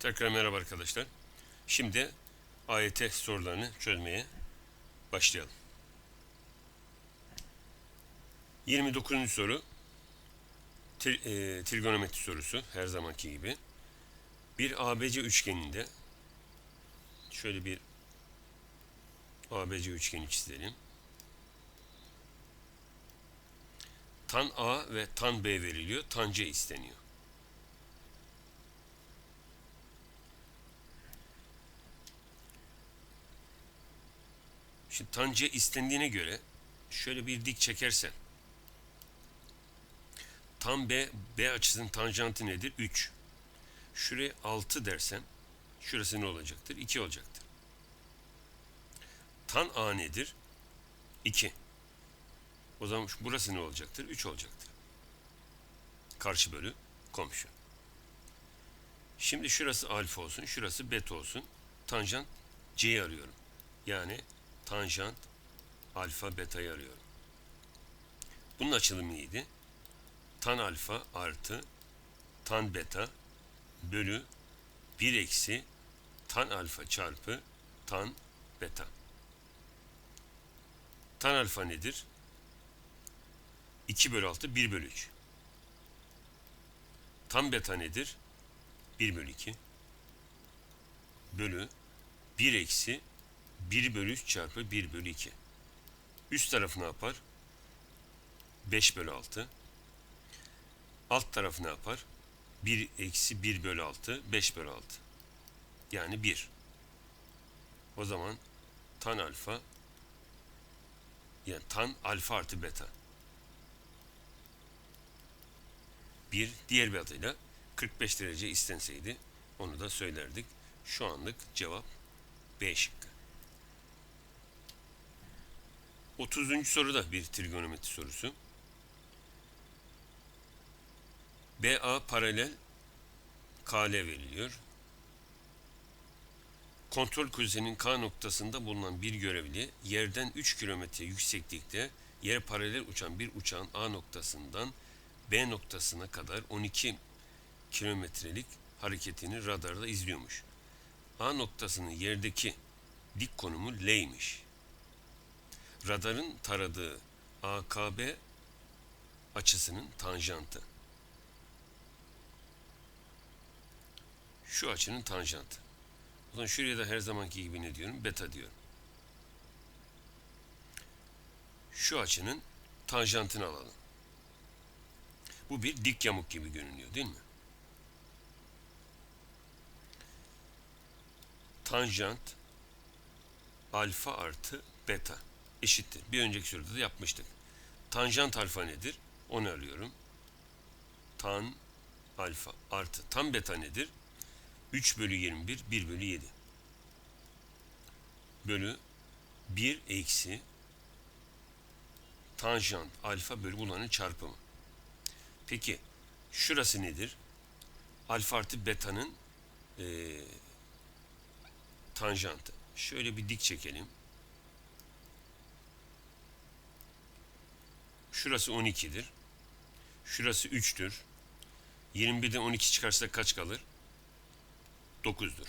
Tekrar merhaba arkadaşlar. Şimdi AYT sorularını çözmeye başlayalım. 29. soru tri, e, trigonometri sorusu her zamanki gibi. Bir ABC üçgeninde şöyle bir ABC üçgeni çizelim. Tan A ve tan B veriliyor. Tan C isteniyor. Şimdi tan C istendiğine göre şöyle bir dik çekersen tan B, B açısının tanjantı nedir? 3. Şuraya 6 dersen şurası ne olacaktır? 2 olacaktır. Tan A nedir? 2. O zaman burası ne olacaktır? 3 olacaktır. Karşı bölü komşu. Şimdi şurası alfa olsun, şurası beta olsun. Tanjant C'yi arıyorum. Yani tanjant alfa beta'yı arıyorum. Bunun açılımı neydi? Tan alfa artı tan beta bölü 1 eksi tan alfa çarpı tan beta. Tan alfa nedir? 2 bölü 6 1 bölü 3. Tan beta nedir? 1 bölü 2 bölü 1 eksi 1 bölü 3 çarpı 1 bölü 2. Üst tarafı ne yapar? 5 bölü 6. Alt tarafı ne yapar? 1 eksi 1 bölü 6, 5 bölü 6. Yani 1. O zaman tan alfa yani tan alfa artı beta. 1 diğer bir adıyla 45 derece istenseydi onu da söylerdik. Şu anlık cevap B şıkkı. 30. soru da bir trigonometri sorusu. BA paralel KL veriliyor. Kontrol kuzenin K noktasında bulunan bir görevli yerden 3 kilometre yükseklikte yere paralel uçan bir uçağın A noktasından B noktasına kadar 12 kilometrelik hareketini radarda izliyormuş. A noktasının yerdeki dik konumu L'ymiş. Radarın taradığı AKB açısının tanjantı. Şu açının tanjantı. O zaman şuraya da her zamanki gibi ne diyorum? Beta diyorum. Şu açının tanjantını alalım. Bu bir dik yamuk gibi görünüyor değil mi? Tanjant alfa artı beta eşittir. Bir önceki soruda da yapmıştık. Tanjant alfa nedir? Onu arıyorum. Tan alfa artı tan beta nedir? 3 bölü 21, 1 bölü 7. Bölü 1 eksi tanjant alfa bölü bunların çarpımı. Peki şurası nedir? Alfa artı beta'nın eee tanjantı. Şöyle bir dik çekelim. Şurası 12'dir. Şurası 3'tür. 21'den 12 çıkarsa kaç kalır? 9'dur.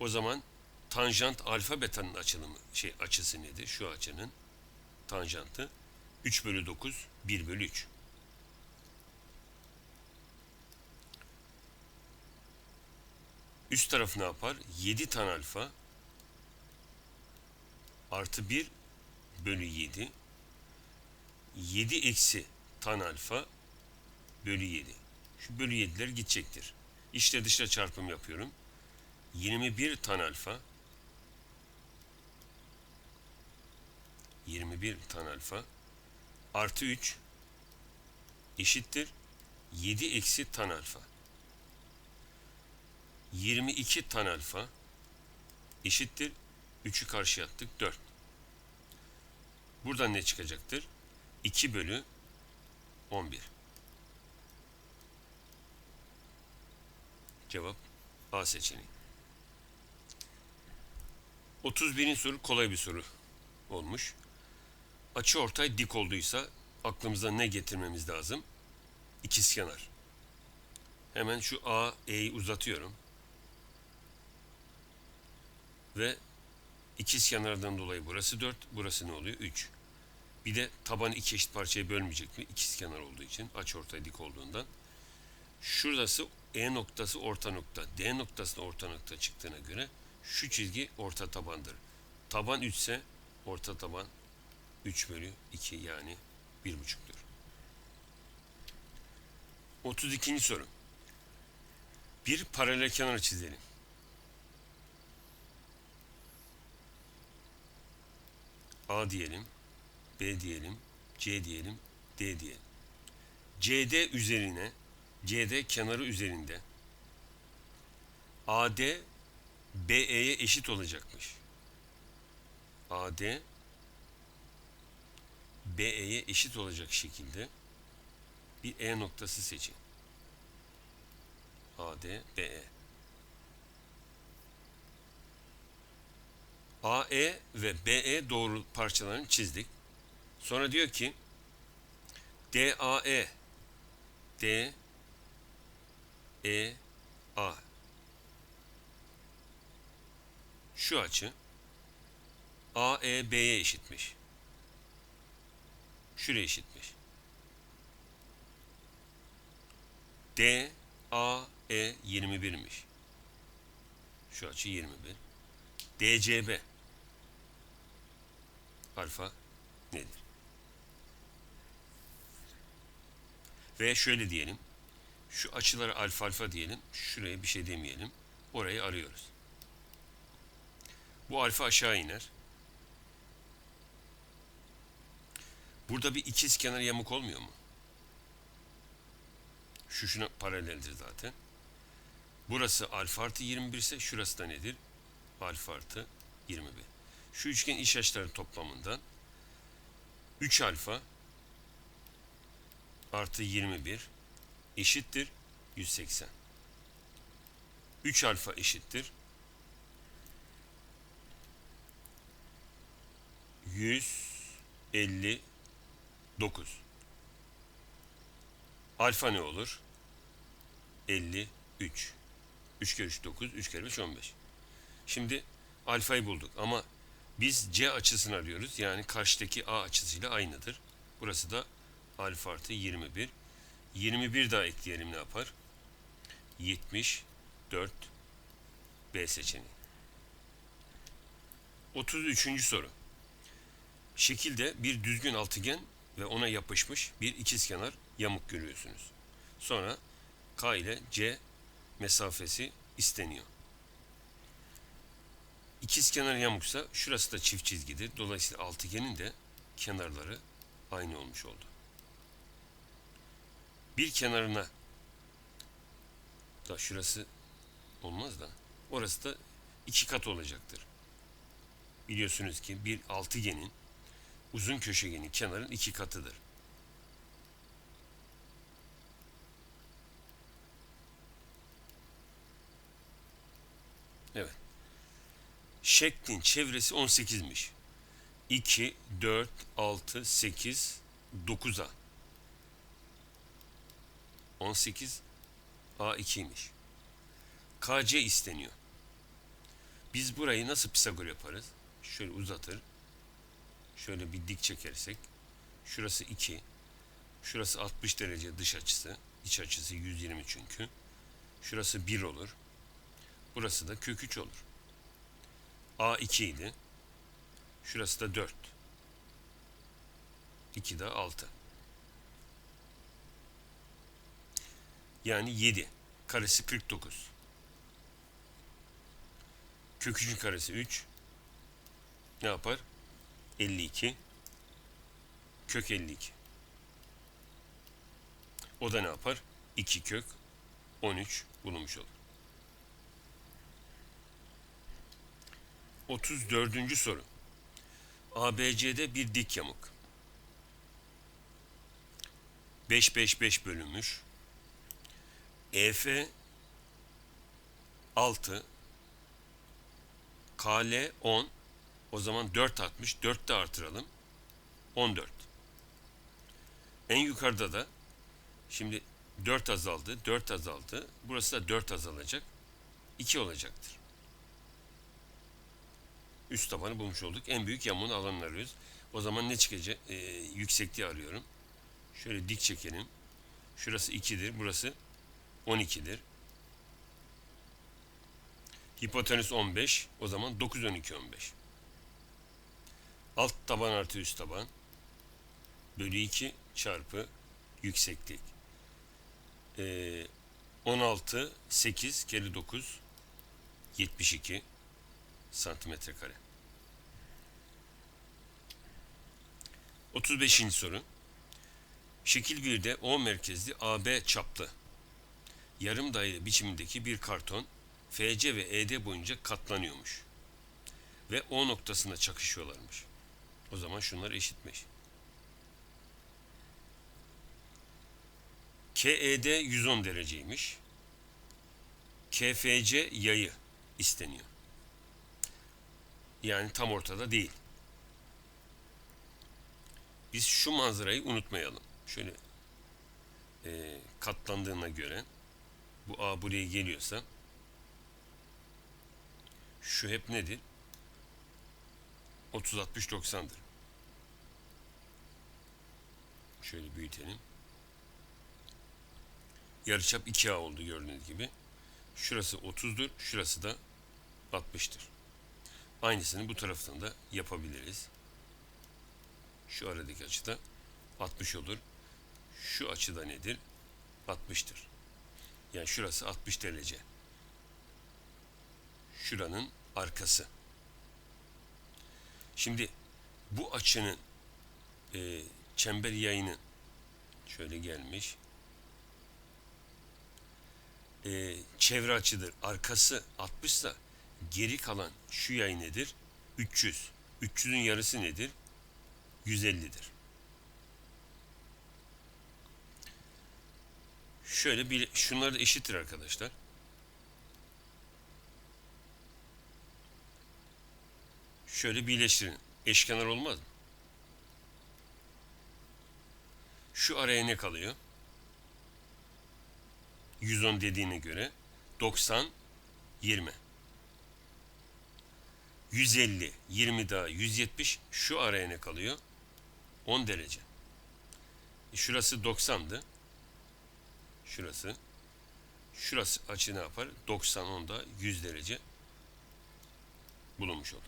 O zaman tanjant alfa beta'nın açılımı şey açısı nedir? Şu açının tanjantı 3 bölü 9 1 bölü 3. Üst taraf ne yapar? 7 tan alfa artı 1 bölü 7 7 eksi tan alfa bölü 7. Şu bölü 7'ler gidecektir. İçle dışla çarpım yapıyorum. 21 tan alfa 21 tan alfa artı 3 eşittir 7 eksi tan alfa. 22 tan alfa eşittir 3'ü karşıya attık 4. Buradan ne çıkacaktır? 2 bölü 11. Cevap A seçeneği. 31. soru kolay bir soru olmuş. Açı ortay dik olduysa aklımıza ne getirmemiz lazım? İkizkenar. Hemen şu A, E'yi uzatıyorum. Ve ikiz kenardan dolayı burası 4, burası ne oluyor? 3. Bir de tabanı iki eşit parçaya bölmeyecek mi? İkiz kenar olduğu için, aç ortay dik olduğundan. Şurası E noktası orta nokta. D noktasına orta nokta çıktığına göre şu çizgi orta tabandır. Taban 3 ise orta taban 3 bölü 2 yani 1,5'tür. 32. soru. Bir paralel kenar çizelim. A diyelim, B diyelim, C diyelim, D diyelim. CD üzerine, CD kenarı üzerinde AD BE'ye eşit olacakmış. AD BE'ye eşit olacak şekilde bir E noktası seçin. AD BE. AE ve BE doğru parçalarını çizdik. Sonra diyor ki DAE D E A şu açı AEB'ye eşitmiş. Şuraya eşitmiş. D A E 21'miş. Şu açı 21. DCB alfa nedir? Ve şöyle diyelim. Şu açıları alfa alfa diyelim. Şuraya bir şey demeyelim. Orayı arıyoruz. Bu alfa aşağı iner. Burada bir ikiz kenar yamuk olmuyor mu? Şu şuna paraleldir zaten. Burası alfa artı 21 ise şurası da nedir? Alfa artı 21. Şu üçgen iç açıları toplamından 3 alfa artı 21 eşittir 180. 3 alfa eşittir 159. Alfa ne olur? 53. 3 kere 3 9, 3 kere 5 15. Şimdi alfayı bulduk ama biz C açısını arıyoruz. Yani karşıdaki A açısıyla aynıdır. Burası da alfa artı 21. 21 daha ekleyelim ne yapar? 74 B seçeneği. 33. soru. Şekilde bir düzgün altıgen ve ona yapışmış bir ikizkenar yamuk görüyorsunuz. Sonra K ile C mesafesi isteniyor. İkizkenar yamuksa şurası da çift çizgidir. Dolayısıyla altıgenin de kenarları aynı olmuş oldu. Bir kenarına da şurası olmaz da orası da iki kat olacaktır. Biliyorsunuz ki bir altıgenin uzun köşegenin kenarın iki katıdır. Evet. Şeklin çevresi 18'miş. 2, 4, 6, 8, 9'a. 18 A2'ymiş. KC isteniyor. Biz burayı nasıl Pisagor yaparız? Şöyle uzatır. Şöyle bir dik çekersek. Şurası 2. Şurası 60 derece dış açısı. iç açısı 120 çünkü. Şurası 1 olur. Burası da kök 3 olur. A2 idi. Şurası da 4. 2 de 6. Yani 7. Karesi 49. Kök 3'ün karesi 3. Ne yapar? 52. Kök 52. O da ne yapar? 2 kök 13 bulunmuş olur. 34. soru. ABC'de bir dik yamuk. 5 5 5 bölünmüş. EF 6 KL 10 o zaman 4 atmış. 4 de artıralım. 14. En yukarıda da şimdi 4 azaldı. 4 azaldı. Burası da 4 azalacak. 2 olacaktır. üst tabanı bulmuş olduk. En büyük yamuğun alanını arıyoruz. O zaman ne çıkacak? Ee, yüksekliği arıyorum. Şöyle dik çekelim. Şurası 2'dir. Burası 12'dir. Hipotenüs 15. O zaman 9, 12, 15. Alt taban artı üst taban. Bölü 2 çarpı yükseklik. Ee, 16, 8 kere 9, 72 santimetre kare. 35. soru. Şekil 1'de O merkezli AB çaplı yarım daire biçimindeki bir karton FC ve ED boyunca katlanıyormuş. Ve O noktasına çakışıyorlarmış. O zaman şunlar eşitmiş. KED 110 dereceymiş. KFC yayı isteniyor. Yani tam ortada değil. Biz şu manzarayı unutmayalım. Şöyle e, katlandığına göre bu A buraya geliyorsa şu hep nedir? 30 60 90'dır. Şöyle büyütelim. Yarıçap 2A oldu gördüğünüz gibi. Şurası 30'dur, şurası da 60'tır. Aynısını bu taraftan da yapabiliriz. Şu aradaki açıda 60 olur. Şu açıda nedir? 60'tır. Yani şurası 60 derece. Şuranın arkası. Şimdi bu açının e, çember yayını şöyle gelmiş. E, çevre açıdır. Arkası 60 ise geri kalan şu yay nedir? 300. 300'ün yarısı nedir? 150'dir. Şöyle bir şunlar da eşittir arkadaşlar. Şöyle birleştirin. Eşkenar olmaz mı? Şu araya ne kalıyor? 110 dediğine göre 90 20 150 20 daha 170 şu araya ne kalıyor? 10 derece. E şurası 90'dı. Şurası. Şurası açı ne yapar? 90 onda 100 derece bulunmuş olur.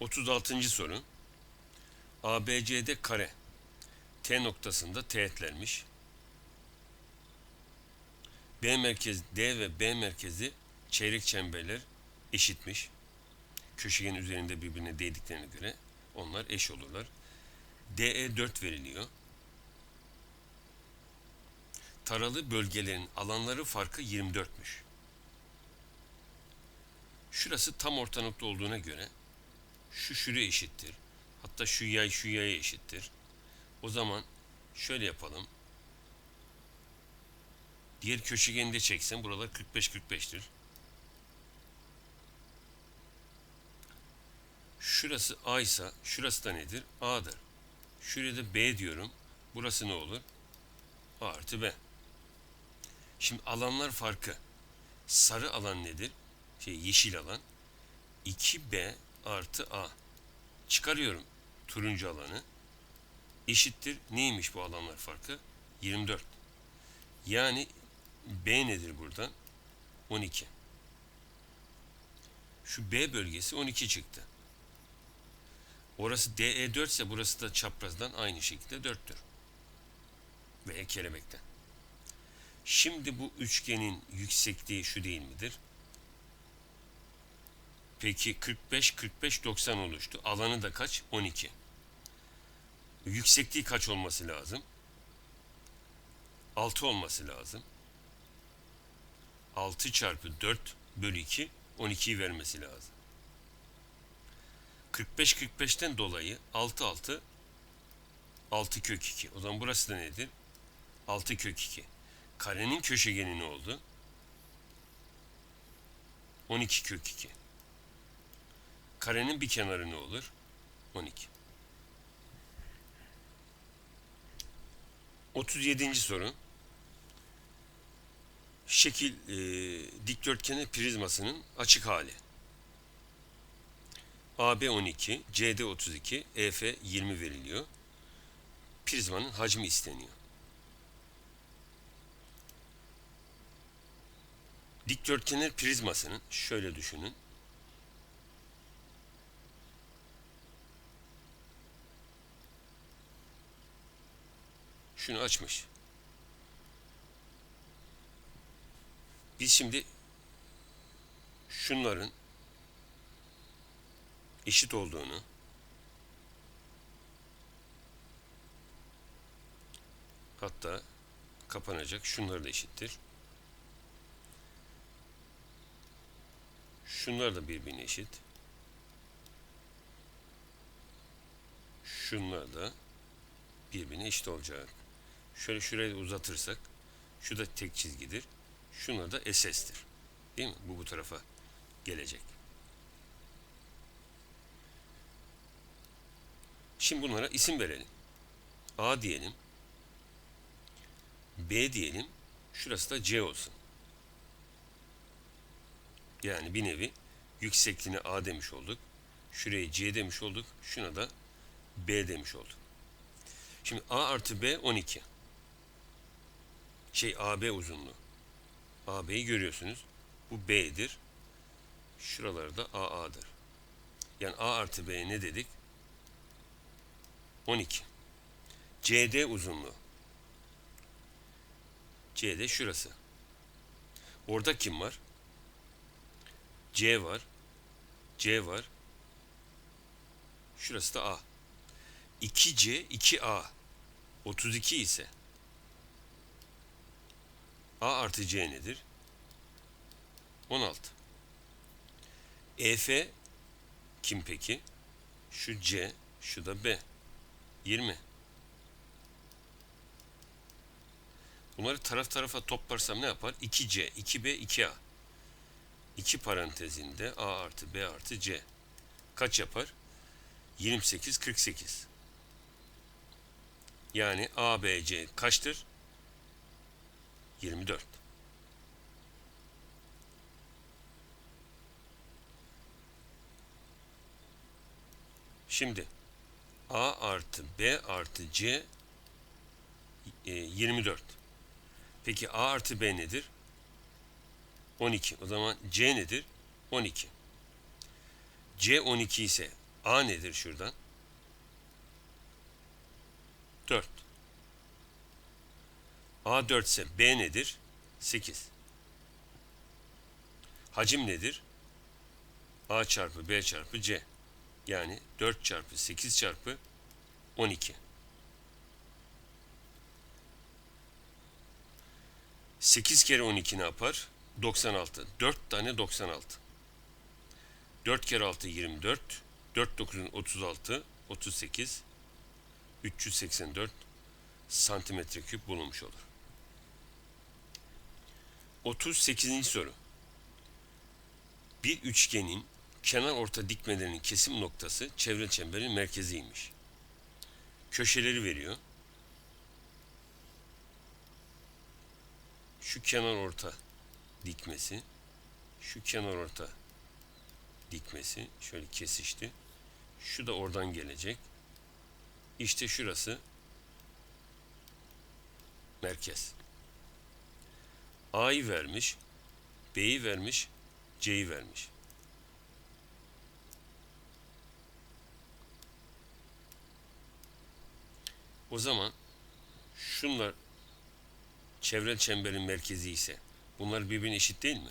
Otuz altıncı soru. ABCD kare T noktasında teğetlenmiş. B merkez D ve B merkezi çeyrek çemberler eşitmiş. Köşegenin üzerinde birbirine değdiklerine göre onlar eş olurlar. DE 4 veriliyor. Taralı bölgelerin alanları farkı 24'müş. Şurası tam orta nokta olduğuna göre şu şuraya eşittir. Hatta şu yay şu yaya eşittir. O zaman şöyle yapalım. Diğer köşegeni de çeksem buralar 45-45'tir. Şurası A ise şurası da nedir? A'dır. Şuraya da B diyorum. Burası ne olur? A artı B. Şimdi alanlar farkı. Sarı alan nedir? Şey yeşil alan. 2B artı A. Çıkarıyorum turuncu alanı. Eşittir. Neymiş bu alanlar farkı? 24. Yani B nedir buradan? 12. Şu B bölgesi 12 çıktı. Orası DE 4 ise burası da çaprazdan aynı şekilde 4'tür. Ve kelebekten. Şimdi bu üçgenin yüksekliği şu değil midir? Peki 45 45 90 oluştu. Alanı da kaç? 12. Yüksekliği kaç olması lazım? 6 olması lazım. 6 çarpı 4 bölü 2 12'yi vermesi lazım. 45 45'ten dolayı 6 6 6 kök 2. O zaman burası da nedir? 6 kök 2. Karenin köşegeni ne oldu? 12 kök 2. Karenin bir kenarı ne olur? 12. 37. soru. şekil e, dikdörtgeni prizmasının açık hali. AB 12, CD 32, EF 20 veriliyor. Prizmanın hacmi isteniyor. Dikdörtgener prizmasının şöyle düşünün. Şunu açmış. Biz şimdi şunların eşit olduğunu hatta kapanacak şunlar da eşittir. Şunlar da birbirine eşit. Şunlar da birbirine eşit olacak. Şöyle şurayı uzatırsak şu da tek çizgidir. Şunlar da SS'tir. Değil mi? Bu bu tarafa gelecek. Şimdi bunlara isim verelim. A diyelim. B diyelim. Şurası da C olsun. Yani bir nevi yüksekliğine A demiş olduk. Şuraya C demiş olduk. Şuna da B demiş olduk. Şimdi A artı B 12. Şey AB uzunluğu. AB'yi görüyorsunuz. Bu B'dir. Şuralarda AA'dır. Yani A artı B ne dedik? 12. CD uzunluğu. CD şurası. Orada kim var? C var. C var. Şurası da A. 2C, 2A. 32 ise A artı C nedir? 16. EF kim peki? Şu C, şu da B. 20. Bunları taraf tarafa toplarsam ne yapar? 2C, 2B, 2A. 2 parantezinde A artı B artı C. Kaç yapar? 28, 48. Yani A, B, C kaçtır? 24. Şimdi A artı B artı C e, 24. Peki A artı B nedir? 12. O zaman C nedir? 12. C 12 ise A nedir şuradan? 4. A 4 ise B nedir? 8. Hacim nedir? A çarpı B çarpı C. Yani 4 çarpı 8 çarpı 12. 8 kere 12 ne yapar? 96. 4 tane 96. 4 kere 6 24. 4 9'un 36. 38. 384 santimetre küp bulunmuş olur. 38. soru. Bir üçgenin kenar orta dikmelerinin kesim noktası çevre çemberin merkeziymiş. Köşeleri veriyor. Şu kenar orta dikmesi, şu kenar orta dikmesi şöyle kesişti. Şu da oradan gelecek. İşte şurası merkez. A'yı vermiş, B'yi vermiş, C'yi vermiş. O zaman şunlar çevrel çemberin merkezi ise bunlar birbirine eşit değil mi?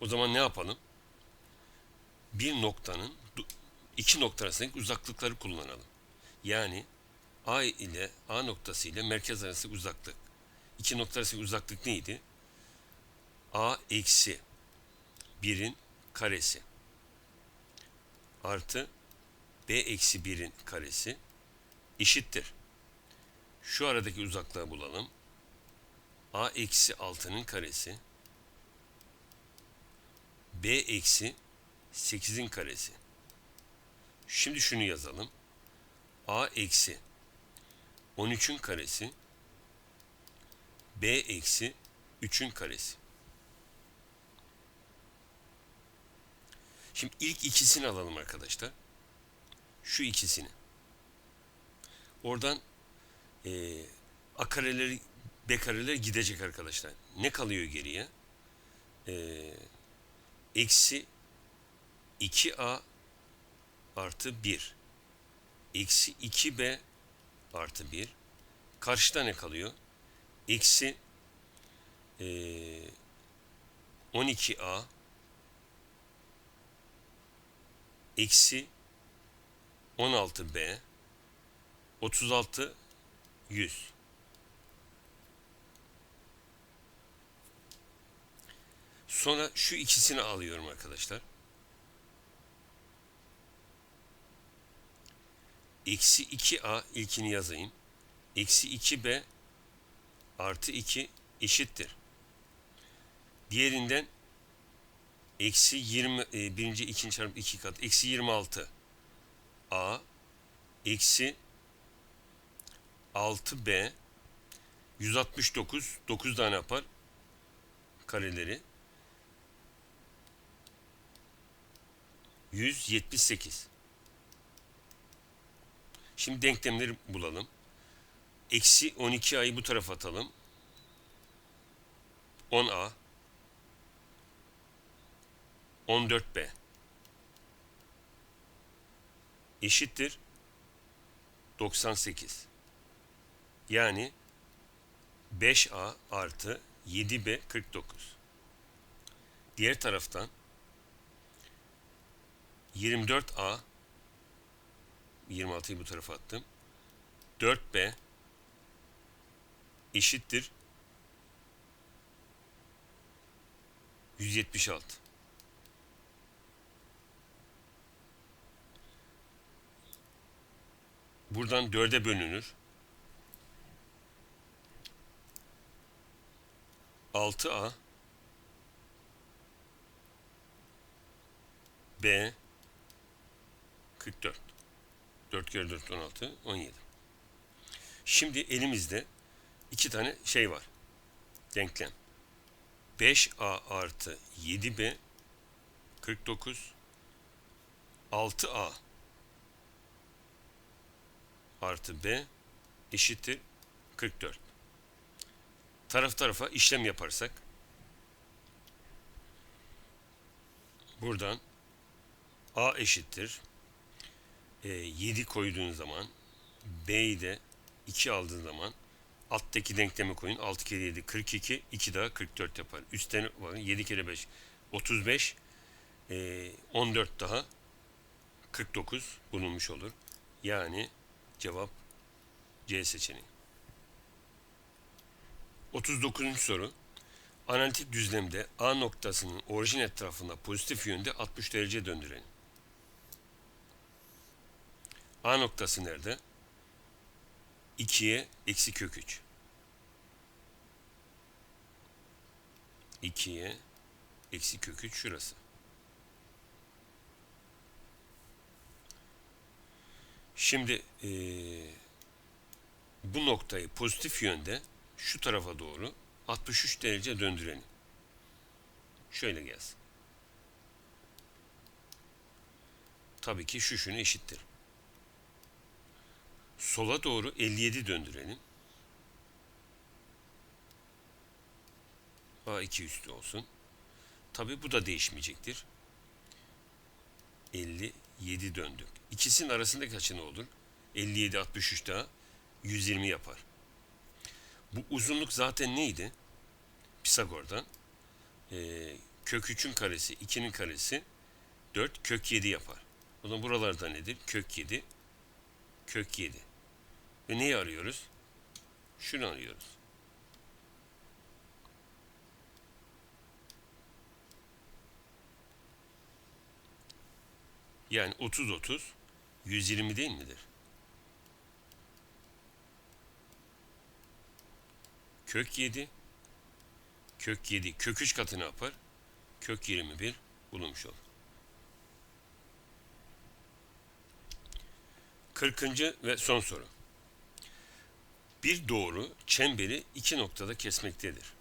O zaman ne yapalım? Bir noktanın iki nokta arasındaki uzaklıkları kullanalım. Yani A ile A noktası ile merkez arasındaki uzaklık. İki nokta arasındaki uzaklık neydi? A eksi birin karesi artı b eksi 1'in karesi eşittir. Şu aradaki uzaklığı bulalım. a eksi 6'nın karesi b eksi 8'in karesi. Şimdi şunu yazalım. a eksi 13'ün karesi b eksi 3'ün karesi. Şimdi ilk ikisini alalım arkadaşlar. Şu ikisini. Oradan e, a kareleri b kareleri gidecek arkadaşlar. Ne kalıyor geriye? E, eksi 2a artı 1 eksi 2b artı 1 karşıda ne kalıyor? Eksi e, 12a eksi 16b 36 100 Sonra şu ikisini alıyorum arkadaşlar. Eksi 2a ilkini yazayım. Eksi 2b artı 2 eşittir. Diğerinden eksi 20 e, birinci ikinci çarpı 2 kat. Eksi 26 a eksi 6b 169 9 tane yapar kareleri. 178 Şimdi denklemleri bulalım. Eksi 12a'yı bu tarafa atalım. 10a 14b eşittir 98. Yani 5a artı 7b 49. Diğer taraftan 24a 26'yı bu tarafa attım. 4b eşittir 176. Buradan 4'e bölünür. 6a b 44 4 kere 4 16 17 Şimdi elimizde iki tane şey var. Denklem. 5a artı 7b 49 6a artı b eşittir 44. Taraf tarafa işlem yaparsak buradan a eşittir e, 7 koyduğun zaman b'yi de 2 aldığın zaman alttaki denklemi koyun. 6 kere 7 42 2 daha 44 yapar. Üstten bakın 7 kere 5 35 e, 14 daha 49 bulunmuş olur. Yani cevap C seçeneği. 39. soru. Analitik düzlemde A noktasının orijin etrafında pozitif yönde 60 derece döndürelim. A noktası nerede? 2'ye eksi kök 3. 2'ye eksi kök 3 şurası. Şimdi ee, bu noktayı pozitif yönde şu tarafa doğru 63 derece döndürelim. Şöyle gelsin. Tabii ki şu şunu eşittir. Sola doğru 57 döndürelim. A2 üstü olsun. Tabi bu da değişmeyecektir. 57 döndük. İkisinin arasında kaçı ne olur? 57 63 daha 120 yapar. Bu uzunluk zaten neydi? Pisagor'dan. Ee, kök 3'ün karesi 2'nin karesi 4 kök 7 yapar. O zaman buralarda nedir? Kök 7 kök 7. Ve neyi arıyoruz? Şunu arıyoruz. Yani 30 30 120 değil midir? Kök 7 kök 7 kök 3 katı ne yapar? Kök 21 bulunmuş olur. 40. ve son soru. Bir doğru çemberi iki noktada kesmektedir.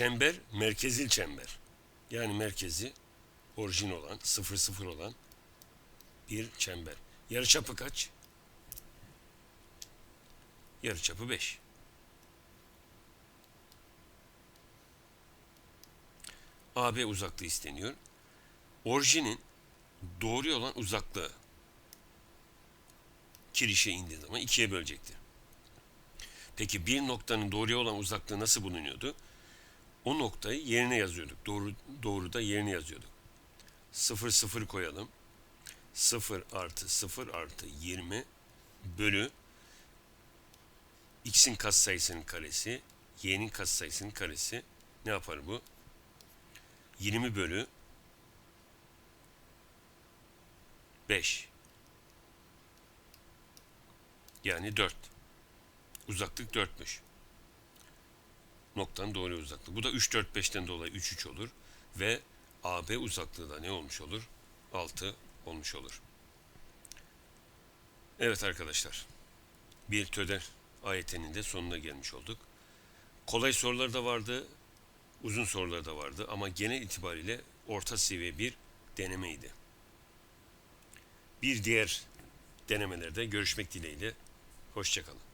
Çember merkezil çember. Yani merkezi orijin olan, sıfır sıfır olan bir çember. Yarıçapı kaç? Yarıçapı 5. AB uzaklığı isteniyor. Orijinin doğru olan uzaklığı kirişe indiği zaman ikiye bölecektir. Peki bir noktanın doğruya olan uzaklığı nasıl bulunuyordu? O noktayı yerine yazıyorduk. Doğru, doğru da yerine yazıyorduk. 0 0 koyalım. 0 artı 0 artı 20 bölü x'in katsayısının karesi y'nin katsayısının karesi ne yapar bu? 20 bölü 5 yani 4 uzaklık 4'müş noktanın doğru uzaklığı bu da 3 4 5'ten dolayı 3 3 olur ve AB uzaklığı da ne olmuş olur 6 olmuş olur evet arkadaşlar bir töder ayetinin de sonuna gelmiş olduk kolay sorular da vardı uzun sorular da vardı ama genel itibariyle orta seviye bir denemeydi. Bir diğer denemelerde görüşmek dileğiyle. Hoşçakalın.